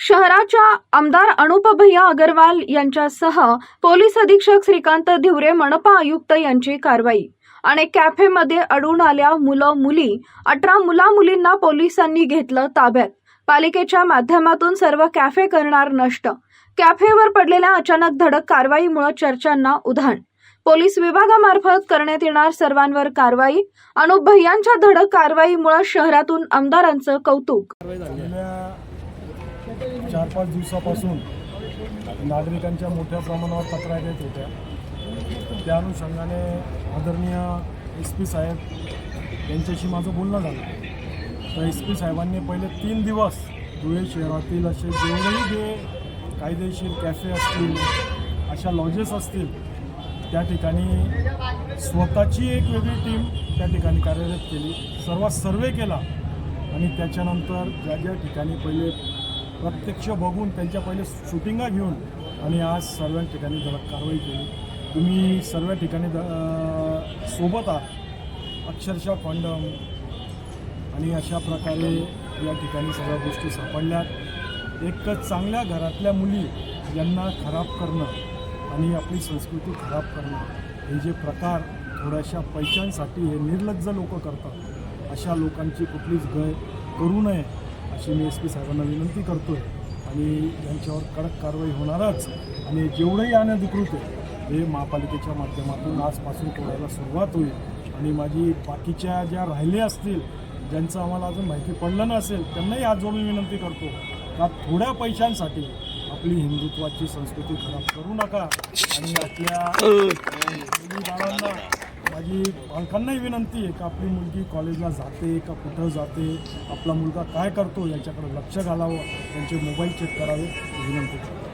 शहराच्या आमदार अनुप भैया अगरवाल यांच्यासह पोलीस अधीक्षक श्रीकांत धिवरे मनपा आयुक्त यांची कारवाई. आणि कॅफेमध्ये अडून आल्या मुलं मुली. अठरा मुला मुलींना पोलिसांनी घेतलं ताब्यात. पालिकेच्या माध्यमातून सर्व कॅफे करणार नष्ट. कॅफेवर पडलेल्या अचानक धडक कारवाईमुळे चर्चांना उधाण. पोलीस विभागामार्फत करण्यात येणार सर्वांवर कारवाई. अनुप भैयांच्या धडक कारवाईमुळे शहरातून आमदारांचं कौतुक. चार पाच दिवसापासून नागरिकांच्या मोठ्या प्रमाणावर तक्रार येत होत्या. त्या अनुषंगाने आदरणीय एस पी साहेब यांच्याशी माझं बोलणं झालं. तर एस पी साहेबांनी पहिले तीन दिवस धुळे शहरातील असे जेवढेही जे कायदेशीर कॅफे असतील अशा लॉजेस असतील त्या ठिकाणी स्वतःची एक वेगळी टीम त्या ठिकाणी कार्यरत केली. सर्व सर्वे केला आणि त्याच्यानंतर ज्या ज्या ठिकाणी पहिले प्रत्यक्ष बघून त्यांच्या पहिले शूटिंगा घेऊन आणि आज सर्व ठिकाणी त्याला कारवाई केली. तुम्ही सर्व ठिकाणी द- सोबत आहात. अक्षरशः कॉन्डम आणि अशा प्रकारे या ठिकाणी सगळ्या गोष्टी सापडल्यात एक चांगल्या घरातल्या मुली यांना खराब करणं आणि आपली संस्कृती खराब करणं हे जे प्रकार थोड्याशा पैशांसाठी हे निर्लज्ज लोक करतात अशा लोकांची कुठलीच गय करू नये. अशी मी एस पी साहेबांना विनंती करतो आहे आणि यांच्यावर कडक कारवाई होणारच. आणि जेवढंही अनधिकृत आहे हे महापालिकेच्या माध्यमातून आजपासून तोडायला सुरुवात होईल. आणि माझी बाकीच्या ज्या राहिले असतील ज्यांचं आम्हाला अजून माहिती पडलं नसेल त्यांनाही हात जोडून विनंती करतो का थोड्या पैशांसाठी आपली हिंदुत्वाची संस्कृती खराब करू नका. आणि आपल्या बाळांना माझी पालकांनाही विनंती आहे का आपली मुलगी कॉलेजला जाते का कुठं जाते आपला मुलगा काय करतो याच्याकडे लक्ष घालावं त्यांचे मोबाईल चेक करावे विनंती करतो.